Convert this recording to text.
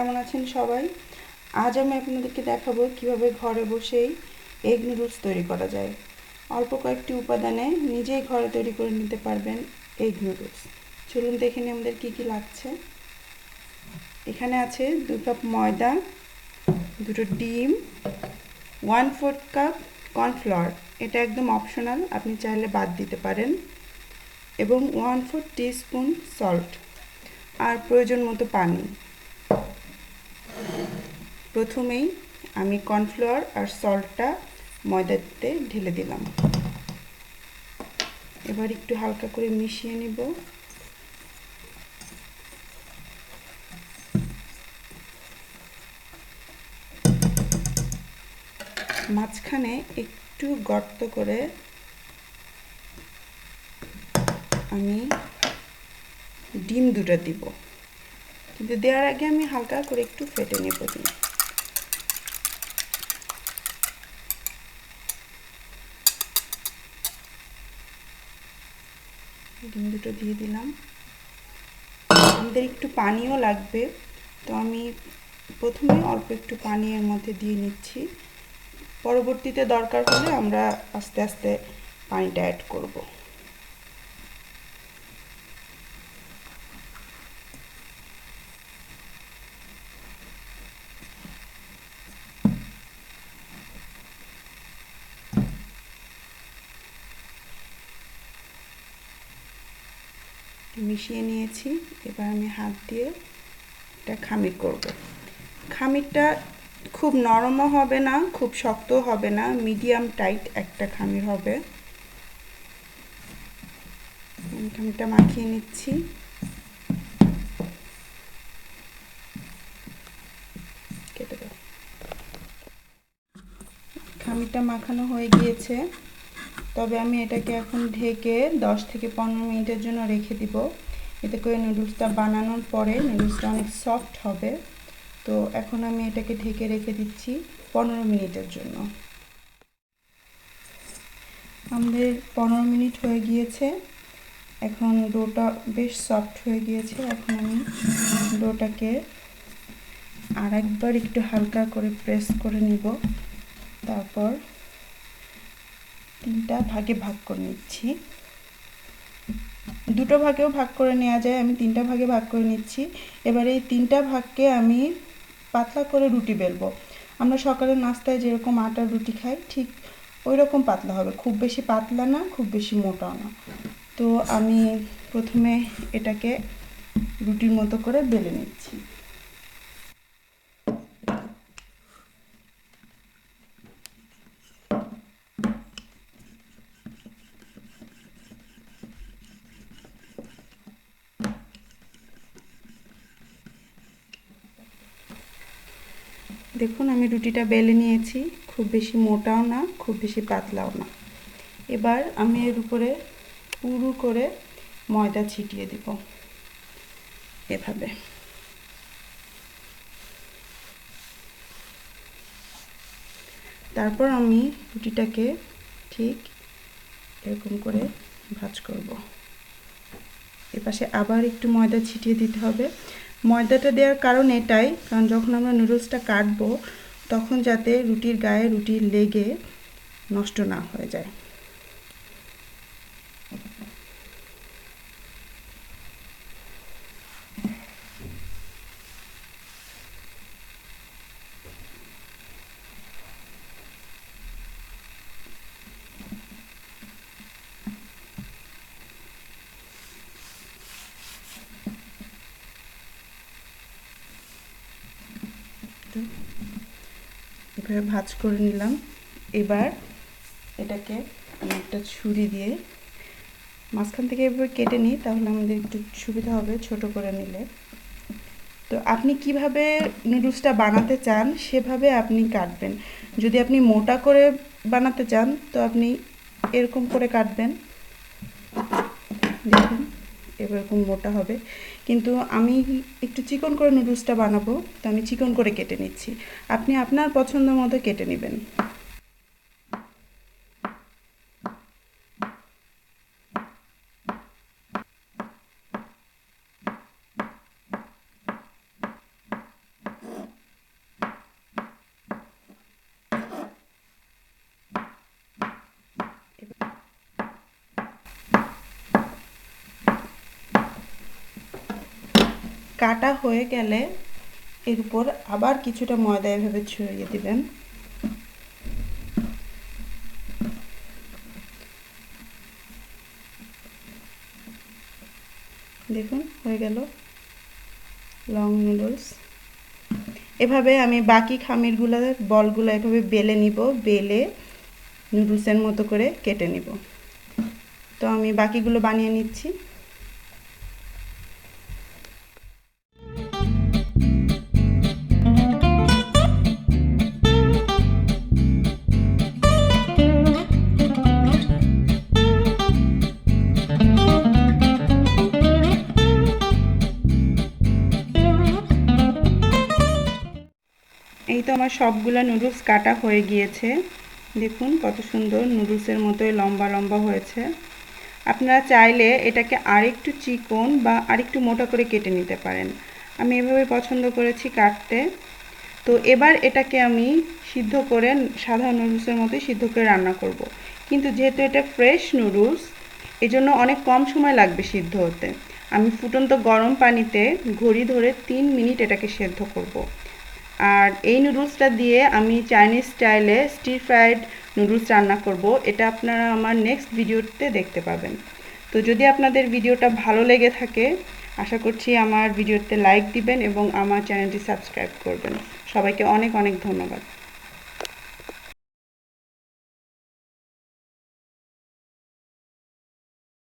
কেমন আছেন সবাই? আজ আমি আপনাদেরকে দেখাবো কীভাবে ঘরে বসেই এগ নুডলস তৈরি করা যায়। অল্প কয়েকটি উপাদানে নিজেই ঘরে তৈরি করে নিতে পারবেন এগ নুডলস চলুন দেখে নিই আমাদের কী কী লাগছে। এখানে আছে দু কাপ ময়দা, দুটো ডিম ওয়ান ফোর্থ কাপ কর্নফ্লাওয়ার এটা একদম অপশনাল আপনি চাইলে বাদ দিতে পারেন। এবং ওয়ান ফোর স্পুন সল্ট আর প্রয়োজন মতো পানি। প্রথমেই আমি কর্নফ্লাওয়ার আর সল্টটা ময়দাতে ঢেলে দিলাম। এবার একটু হালকা করে মিশিয়ে নিব। মাঝখানে একটু গর্ত করে আমি ডিম দুটো দিব। কিন্তু দেওয়ার আগে আমি হালকা করে একটু ফেটে নেব দিই ডিম দুটো দিয়ে দিলাম। আমাদের একটু পানিও লাগবে, তো আমি প্রথমে অল্প একটু পানি এর মধ্যে দিয়ে নিচ্ছি। পরবর্তীতে দরকার হলে আমরা আস্তে আস্তে পানিটা অ্যাড করব। মিশিয়ে নিয়েছি। এবার আমি হাত দিয়ে এটা খামির করব। খামিরটা খুব নরমও হবে না, খুব শক্ত হবে না, মিডিয়াম টাইট একটা খামির হবে। খামিরটা মাখিয়ে নিচ্ছি। খামিরটা মাখানো হয়ে গিয়েছে। তবে আমি এটাকে এখন ঢেকে দশ থেকে পনেরো মিনিটের জন্য রেখে দিব। এতে করে নুডলসটা বানানোর পরে নুডলসটা অনেক সফট হবে। তো এখন আমি এটাকে ঢেকে রেখে দিচ্ছি পনেরো মিনিটের জন্য। আমাদের পনেরো মিনিট হয়ে গিয়েছে। এখন ডোটা বেশ সফট হয়ে গিয়েছে। এখন আমি ডোটাকে আর একবার একটু হালকা করে প্রেস করে নিব। তারপর তিনটা ভাগে ভাগ করে নিচ্ছি। দুটো ভাগেও ভাগ করে নেওয়া যায়, আমি তিনটা ভাগে ভাগ করে নিচ্ছি। এবার এই তিনটা ভাগকে আমি পাতলা করে রুটি বেলবো। আমরা সকালের নাস্তায় যেরকম আটার রুটি খাই, ঠিক ওই রকম পাতলা হবে। খুব বেশি পাতলা না, খুব বেশি মোটাও না। তো আমি প্রথমে এটাকে রুটির মতো করে বেলে নিচ্ছি। দেখুন, আমি রুটিটা বেলে নিয়েছি। খুব বেশি মোটাও না, খুব বেশি পাতলাও না। এবার আমি এর উপরে পুরু করে ময়দা ছিটিয়ে দিব এভাবে। তারপর আমি রুটিটাকে ঠিক এরকম করে ভাজ করব। এপাশে আবার একটু ময়দা ছিটিয়ে দিতে হবে। ময়দাটা দেওয়ার কারণ এটাই, কারণ যখন আমরা নুডলসটা কাটবো, তখন যাতে রুটির গায়ে রুটি লেগে নষ্ট না হয়ে যায়। এভাবে ভাজ করে নিলাম। এবার এটাকে আমি একটা ছুরি দিয়ে মাঝখান থেকে এভাবে কেটে নিই, তাহলে আমাদের একটু সুবিধা হবে ছোট করে নিলে। তো আপনি কীভাবে নুডলসটা বানাতে চান সেভাবে আপনি কাটবেন। যদি আপনি মোটা করে বানাতে চান, তো আপনি এরকম করে কাটবেন। দেখুন। এরকম মোটা হবে। কিন্তু আমি একটু চিকন করে নুডলসটা বানাবো, তো আমি চিকন করে কেটে নিচ্ছি। আপনি আপনার পছন্দ মতো কেটে নেবেন। কাটা হয়ে গেলে এর উপর আবার কিছুটা ময়দা এভাবে ছড়িয়ে দিবেন। দেখুন, হয়ে গেল লং নুডলস। এভাবে আমি বাকি খামিরগুলো, বলগুলো এভাবে বেলে নিব, বেলে নুডলসের মতো করে কেটে নিব। তো আমি বাকিগুলো বানিয়ে নিচ্ছি। এই তো আমার সবগুলো নুডলস কাটা হয়ে গিয়েছে। দেখুন কত সুন্দর নুডলসের মতোই লম্বা লম্বা হয়েছে। আপনারা চাইলে এটাকে আরেকটু চিকন বা আরেকটু মোটা করে কেটে নিতে পারেন। আমি এভাবে পছন্দ করেছি কাটতে। তো এবার এটাকে আমি সিদ্ধ করে সাধারণ নুডলসের মতোই সিদ্ধ করে রান্না করব। কিন্তু যেহেতু এটা ফ্রেশ নুডলস এজন্য অনেক কম সময় লাগবে সিদ্ধ হতে। আমি ফুটন্ত গরম পানিতে ঘড়ি ধরে তিন মিনিট এটাকে সেদ্ধ করব। আর এই নুডলসটা দিয়ে আমি চাইনিজ স্টাইলে স্টির ফ্রাইড নুডলস রান্না করব। এটা আপনারা আমার নেক্সট ভিডিওতে দেখতে পাবেন। তো যদি আপনাদের ভিডিওটা ভালো লেগে থাকে, আশা করছি আমার ভিডিওতে লাইক দিবেন এবং আমার চ্যানেলটি সাবস্ক্রাইব করবেন। সবাইকে অনেক অনেক ধন্যবাদ।